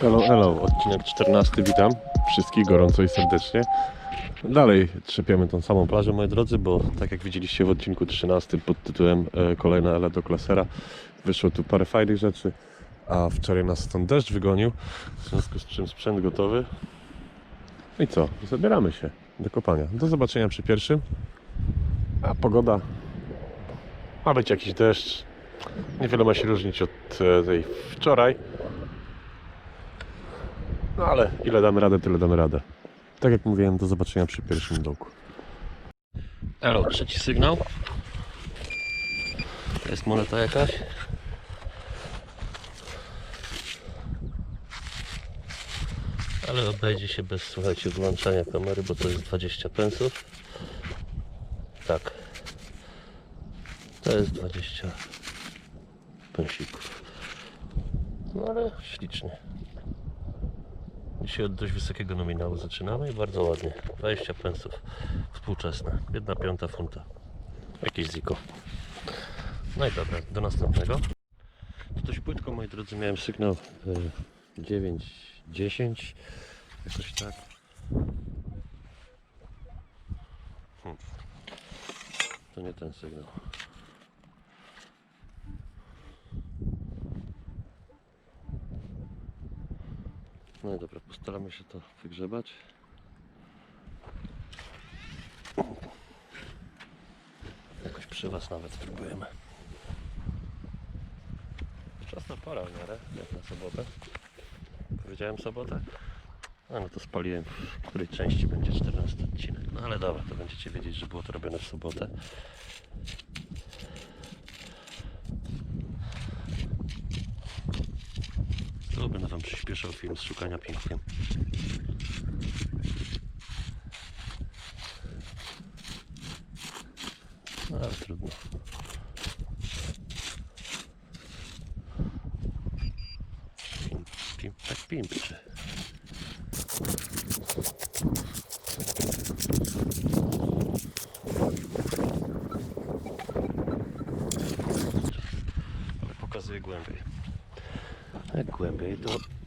Hello, hello, odcinek 14, witam wszystkich gorąco i serdecznie. Dalej trzepiemy tą samą plażę, moi drodzy, bo tak jak widzieliście w odcinku 13 pod tytułem e, Kolejna Ela do Klasera, wyszło tu parę fajnych rzeczy, a wczoraj nas stąd deszcz wygonił, w związku z czym sprzęt gotowy. No i co? Zabieramy się do kopania. Do zobaczenia przy pierwszym. A pogoda ma być jakiś deszcz. Niewiele ma się różnić od e, tej wczoraj. No ale ile damy radę, tyle damy radę. Tak jak mówiłem, do zobaczenia przy pierwszym dołku. Elo, trzeci sygnał. To jest moneta jakaś. Ale obejdzie się bez, słuchajcie, włączania kamery, bo to jest 20 pensów. Tak. To jest 20 pensików. No ale ślicznie. Dzisiaj od dość wysokiego nominału zaczynamy i bardzo ładnie. 20 pensów współczesne. 1 piąta funta. Jakieś ziko. No i dobra, do następnego. To dość płytko, moi drodzy, miałem sygnał e, 9, 10, jakoś tak. Hmm. To nie ten sygnał. No i dobra, postaramy się to wygrzebać. Jakoś przy Was nawet spróbujemy. Wczesna pora w miarę, jak na sobotę. Powiedziałem sobotę? A no to spaliłem, w której części będzie 14 odcinek. No ale dobra, to będziecie wiedzieć, że było to robione w sobotę. To będę Wam przyspieszał film z szukania pięknie. No ale trudno. Pim, pim, tak pimpczy. Pokazuję głębiej. Jak głębiej to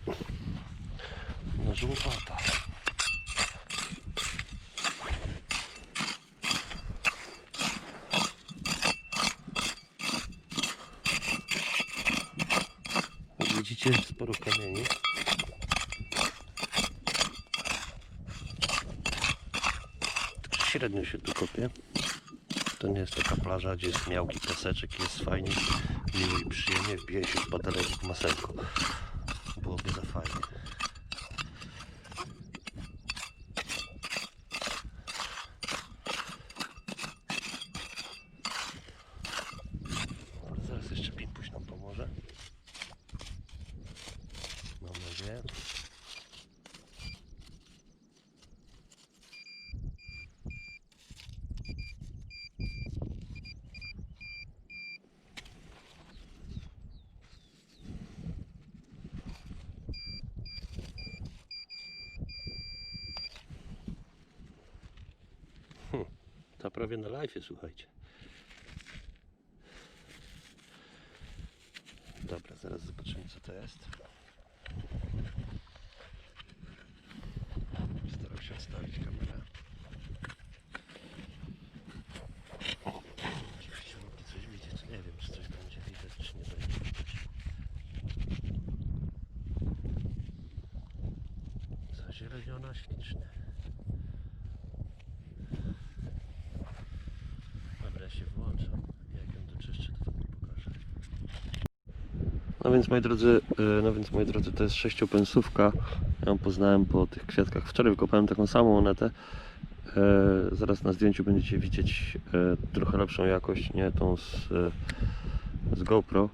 Jak widzicie sporo kamieni. Tak średnio się tu kopie. To nie jest taka plaża, gdzie jest miałki piaseczek, jest fajnie, miło i przyjemnie, wbije się z baterek w masełko. Byłoby za fajnie. Ale zaraz jeszcze Pimpuś nam pomoże. Mam nadzieję. To prawie na live, słuchajcie. Dobra, zaraz zobaczymy co to jest. Staram się odstawić kamerę. Mogli coś widzieć. Nie wiem, czy coś będzie widać, czy nie będzie. Zazieleniona ślicznie. Dobra, ja się włączam. Jak ją doczyszczę, to wam pokażę. No więc moi drodzy, y, no więc moi drodzy, to jest sześciopensówka. Ja ją poznałem po tych kwiatkach. Wczoraj wykopałem taką samą monetę. E, Zaraz na zdjęciu będziecie widzieć e, trochę lepszą jakość, nie tą z, e, z GoPro.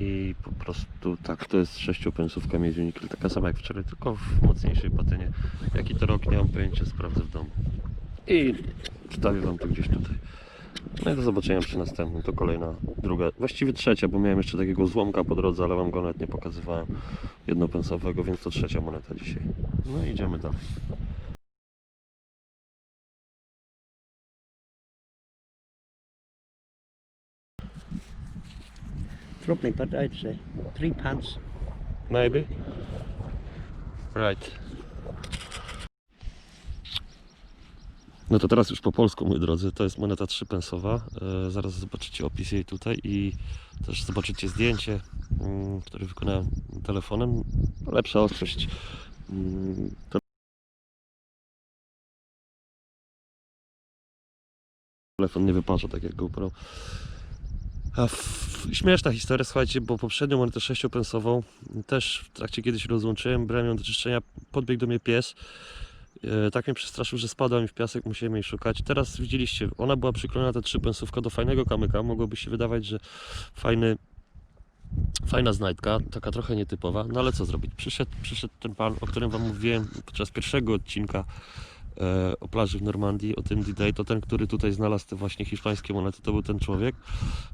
I po prostu tak, to jest sześciopensówka Miedziunikl, taka sama jak wczoraj, tylko w mocniejszej patynie. Jaki to rok, nie mam pojęcia, sprawdzę w domu. I wstawię Wam to gdzieś tutaj. No i do zobaczenia przy następnym, to kolejna, druga, właściwie trzecia, bo miałem jeszcze takiego złomka po drodze, ale Wam go nawet nie pokazywałem jednopensowego, więc to trzecia moneta dzisiaj. No i idziemy dalej. roughly, but I'd say three pence. Maybe. Right. No to teraz już po polsku, moi drodzy. To jest moneta 3pensowa. E, zaraz zobaczycie opis jej tutaj i też zobaczycie zdjęcie, mm, które wykonałem telefonem. Lepsza ostrość. Mm, telefon nie wypacza tak jak GoPro. A śmieszna historia, słuchajcie, bo poprzednią monetę 6pensową też w trakcie kiedyś rozłączyłem, brałem ją do czyszczenia, podbiegł do mnie pies. E, tak mnie przestraszył, że spadła mi w piasek, musiałem jej szukać. Teraz widzieliście, ona była przyklejona ta trzypensówka do fajnego kamyka. Mogłoby się wydawać, że fajny, fajna znajdka, taka trochę nietypowa. No ale co zrobić? Przyszedł, przyszedł ten pan, o którym wam mówiłem podczas pierwszego odcinka o plaży w Normandii, o tym D-Day. To ten, który tutaj znalazł te właśnie hiszpańskie monety, to był ten człowiek.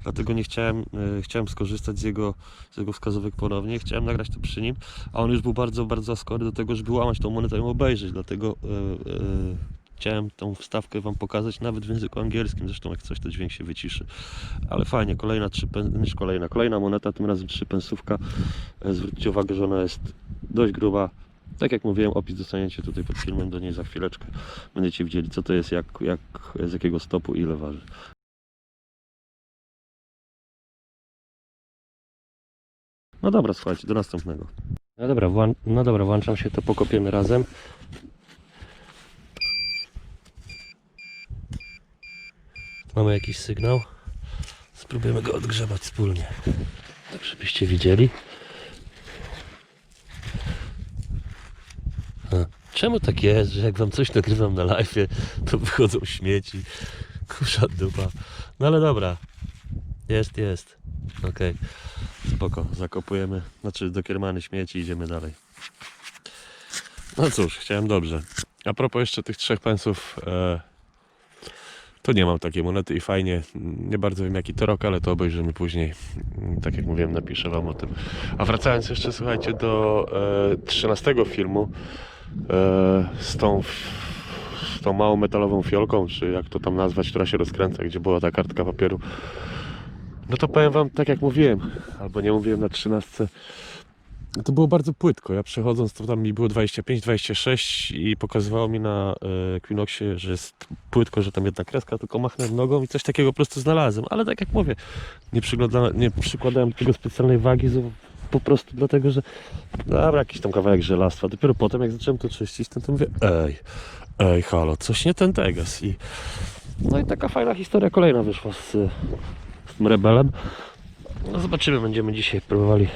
Dlatego nie chciałem, e, chciałem skorzystać z jego, z jego wskazówek ponownie. Chciałem nagrać to przy nim a on już był bardzo, bardzo skory do tego, żeby łamać tą monetę i ją obejrzeć, dlatego e, e, chciałem tą wstawkę Wam pokazać, nawet w języku angielskim, zresztą jak coś to dźwięk się wyciszy, ale fajnie, kolejna trzy niż kolejna, kolejna moneta, tym razem trzy pensówka, E, zwróćcie uwagę, że ona jest dość gruba, tak jak mówiłem, opis dostaniecie tutaj pod filmem, do niej za chwileczkę będziecie widzieli, co to jest, jak, jak, z jakiego stopu ile waży. No dobra, słuchajcie, do następnego. No dobra, no dobra, włączam się, to pokopiemy razem. Mamy jakiś sygnał. Spróbujemy go odgrzebać wspólnie. Tak, żebyście widzieli. Czemu tak jest, że jak wam coś nagrywam na live, to wychodzą śmieci? Kusza dupa. No ale dobra. Jest, jest. Okej. Spoko, zakopujemy, znaczy do kiermany śmieci idziemy dalej. No cóż, chciałem dobrze. A propos jeszcze tych trzech pensów, e, to nie mam takiej monety i fajnie. Nie bardzo wiem jaki to rok, ale to obejrzymy później. Tak jak mówiłem, napiszę Wam o tym. A wracając jeszcze, słuchajcie, do e, 13 filmu z tą, z tą małą metalową fiolką, czy jak to tam nazwać, która się rozkręca, gdzie była ta kartka papieru. No to powiem Wam, tak jak mówiłem, albo nie mówiłem na 13. To było bardzo płytko. Ja przechodząc, to tam mi było 25-26 i pokazywało mi na e, Equinoxie, że jest płytko, że tam jedna kreska, tylko machnąłem nogą i coś takiego po prostu znalazłem. Ale tak jak mówię, nie, nie przykładałem tego specjalnej wagi, po prostu dlatego, że dobra, jakiś tam kawałek żelastwa. Dopiero potem, jak zacząłem to czyścić, to, to mówię, ej, ej, halo, coś nie ten teges. I, no i taka fajna historia kolejna wyszła z, z tym rebelem. No zobaczymy, będziemy dzisiaj próbowali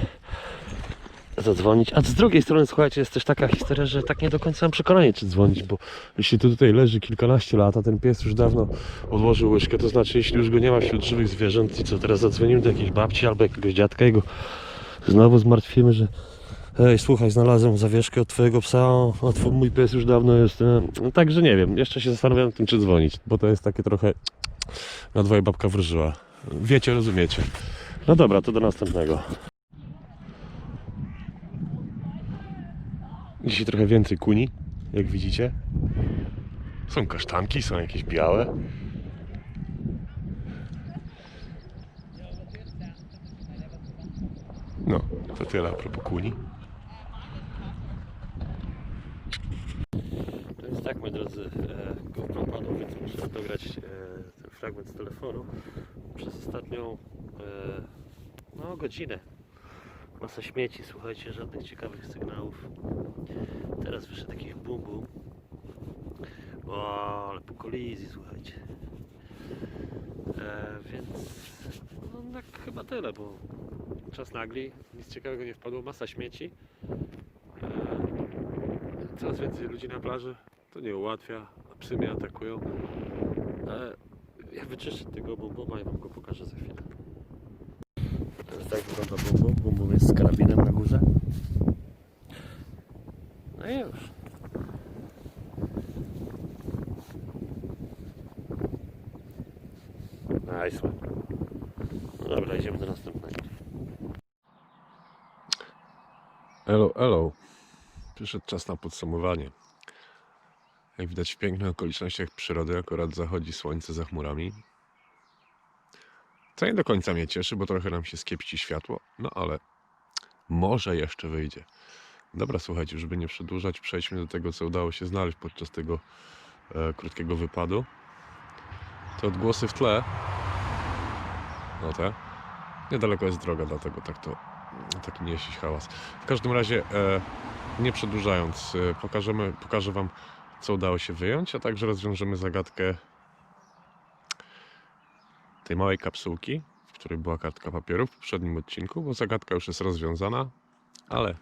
zadzwonić. A z drugiej strony, słuchajcie, jest też taka historia, że tak nie do końca mam przekonanie, czy dzwonić, bo jeśli to tutaj leży kilkanaście lat, a ten pies już dawno odłożył łyżkę, to znaczy, jeśli już go nie ma wśród żywych zwierząt i co, teraz zadzwonimy do jakiejś babci albo jakiegoś dziadka i go znowu zmartwimy, że Ej, słuchaj, znalazłem zawieszkę od twojego psa, a twój, mój pies już dawno jest... e, No, także nie wiem, jeszcze się zastanawiam tym, czy dzwonić, bo to jest takie trochę na dwoje babka wróżyła. Wiecie, rozumiecie. No dobra, to do następnego. Dzisiaj trochę więcej kuni, jak widzicie. Są kasztanki, są jakieś białe. No, to tyle a propos kuni. To jest tak, moi drodzy, e, GoPro padło, więc muszę dograć e, ten fragment z telefonu. Przez ostatnią e, no, godzinę masa śmieci, słuchajcie, żadnych ciekawych sygnałów. Teraz wyszedł jakiś bum bum. O, ale po kolizji, słuchajcie. E, więc no, tak chyba tyle, bo czas nagli, nic ciekawego nie wpadło, masa śmieci. E, Coraz więcej ludzi na plaży. To nie ułatwia. Psy mnie atakują. Ja wyczyszczę tego bumbuma i wam go pokażę za chwilę. Jest tak wygląda bumbum. Bumbum jest z karabinem na górze. No i już. Nice one. No dobra, idziemy do następnego. Elo, elo. Przyszedł czas na podsumowanie. Jak widać w pięknych okolicznościach przyrody akurat zachodzi słońce za chmurami. Co nie do końca mnie cieszy, bo trochę nam się skiepści światło, no ale może jeszcze wyjdzie. Dobra, słuchajcie, żeby nie przedłużać, przejdźmy do tego, co udało się znaleźć podczas tego e, krótkiego wypadu. Te odgłosy w tle, no te, niedaleko jest droga, dlatego tak to, taki nie jest hałas. W każdym razie, e, nie przedłużając, e, pokażemy, pokażę Wam, co udało się wyjąć, a także rozwiążemy zagadkę tej małej kapsułki, w której była kartka papieru w poprzednim odcinku, bo zagadka już jest rozwiązana, ale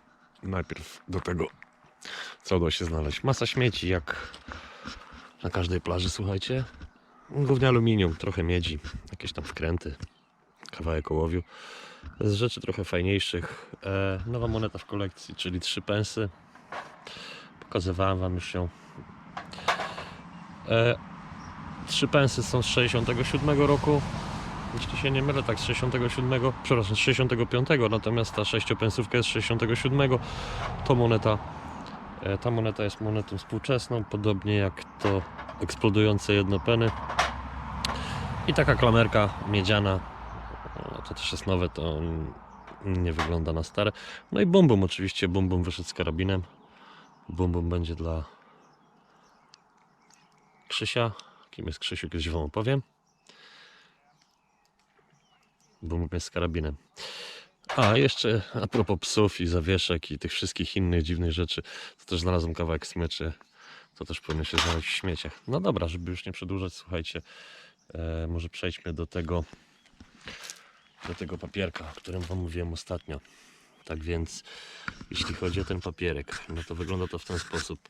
najpierw do tego, co udało się znaleźć. Masa śmieci, jak na każdej plaży, słuchajcie. Głównie aluminium, trochę miedzi, jakieś tam wkręty, kawałek ołowiu. Z rzeczy trochę fajniejszych, e, nowa moneta w kolekcji, czyli trzy pensy. Pokazywałem Wam już ją. E, trzy pensy są z 67 roku. Jeśli się nie mylę, tak z 67, przepraszam, z 65, natomiast ta sześciopensówka jest z 67. To moneta, e, ta moneta jest monetą współczesną, podobnie jak to eksplodujące jednopeny. I taka klamerka miedziana, to też jest nowe, to nie wygląda na stare. No i bombum oczywiście, bombum wyszedł z karabinem. Bombum będzie dla Krzysia. Kim jest Krzysiu, kiedyś wam opowiem. Bombum jest z karabinem. A jeszcze a propos psów i zawieszek i tych wszystkich innych dziwnych rzeczy, to też znalazłem kawałek smyczy. To też powinno się znaleźć w śmieciach. No dobra, żeby już nie przedłużać, słuchajcie, e, może przejdźmy do tego do tego papierka, o którym wam mówiłem ostatnio. Tak więc, jeśli chodzi o ten papierek, no to wygląda to w ten sposób.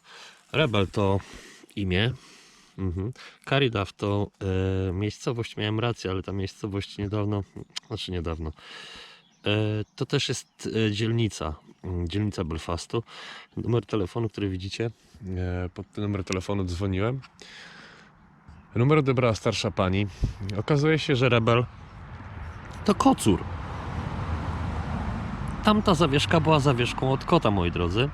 Rebel to imię. Mhm. To e, miejscowość, miałem rację, ale ta miejscowość niedawno, znaczy niedawno, e, to też jest e, dzielnica, mm, dzielnica Belfastu. Numer telefonu, który widzicie, e, pod ten numer telefonu dzwoniłem. Numer odebrała starsza pani. Okazuje się, że Rebel to kocur. Tamta zawieszka była zawieszką od kota, moi drodzy.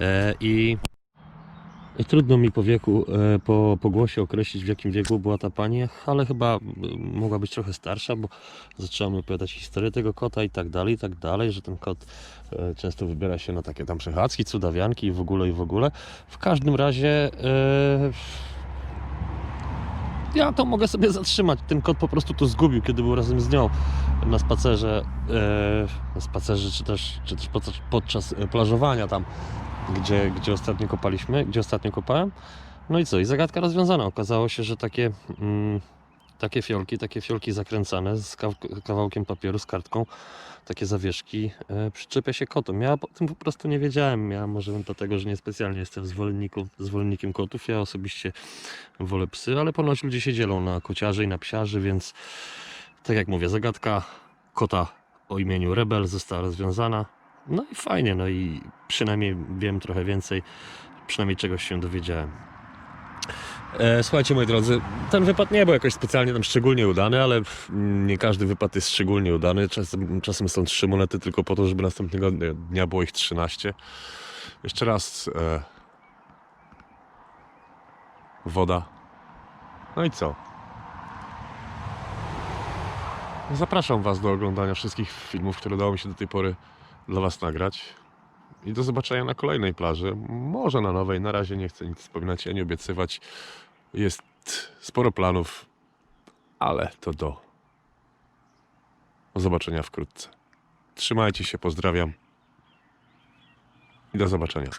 E, i, trudno mi po wieku, e, po, po głosie określić w jakim wieku była ta pani, ale chyba mogła być trochę starsza, bo zaczęła mi opowiadać historię tego kota i tak dalej, i tak dalej, że ten kot e, często wybiera się na takie tam przechadzki, cudawianki i w ogóle, i w ogóle. W każdym razie e, ja to mogę sobie zatrzymać. Ten kot po prostu to zgubił, kiedy był razem z nią na spacerze, e, na spacerze czy też, czy też podczas, e, plażowania tam, gdzie, gdzie ostatnio kopaliśmy, gdzie ostatnio kopałem. No i co? I zagadka rozwiązana. Okazało się, że takie, mm, takie fiolki, takie fiolki zakręcane z kaw- kawałkiem papieru, z kartką, takie zawieszki e, przyczepia się kotom. Ja o tym po prostu nie wiedziałem. Ja może dlatego, że niespecjalnie jestem zwolennikiem, zwolennikiem kotów. Ja osobiście wolę psy, ale ponoć ludzie się dzielą na kociarzy i na psiarzy, więc tak jak mówię, zagadka kota o imieniu Rebel została rozwiązana. No i fajnie, no i przynajmniej wiem trochę więcej, przynajmniej czegoś się dowiedziałem. E, słuchajcie moi drodzy, ten wypad nie był jakoś specjalnie tam szczególnie udany, ale nie każdy wypad jest szczególnie udany. Czasem, czasem są trzy monety tylko po to, żeby następnego dnia było ich 13. Jeszcze raz e, woda. No i co? Zapraszam Was do oglądania wszystkich filmów, które udało mi się do tej pory dla Was nagrać. I do zobaczenia na kolejnej plaży. Może na nowej. Na razie nie chcę nic wspominać ani obiecywać. Jest sporo planów, ale to do zobaczenia wkrótce. Trzymajcie się, pozdrawiam i do zobaczenia.